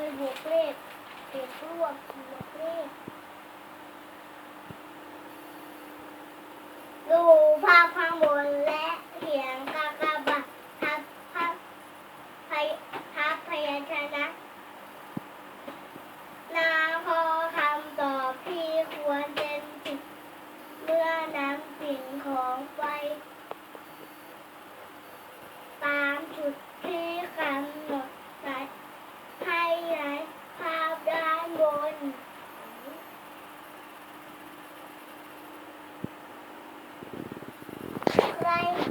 ยบวกเลขเด็กรวบบวกเลขดูภาพข้างบนและเขียนกากบาททับทับพยทับพยัญชนะนาพอคำตอบที่ควรเป็นสิบเมื่อนำสิ่งของไป on. Crying.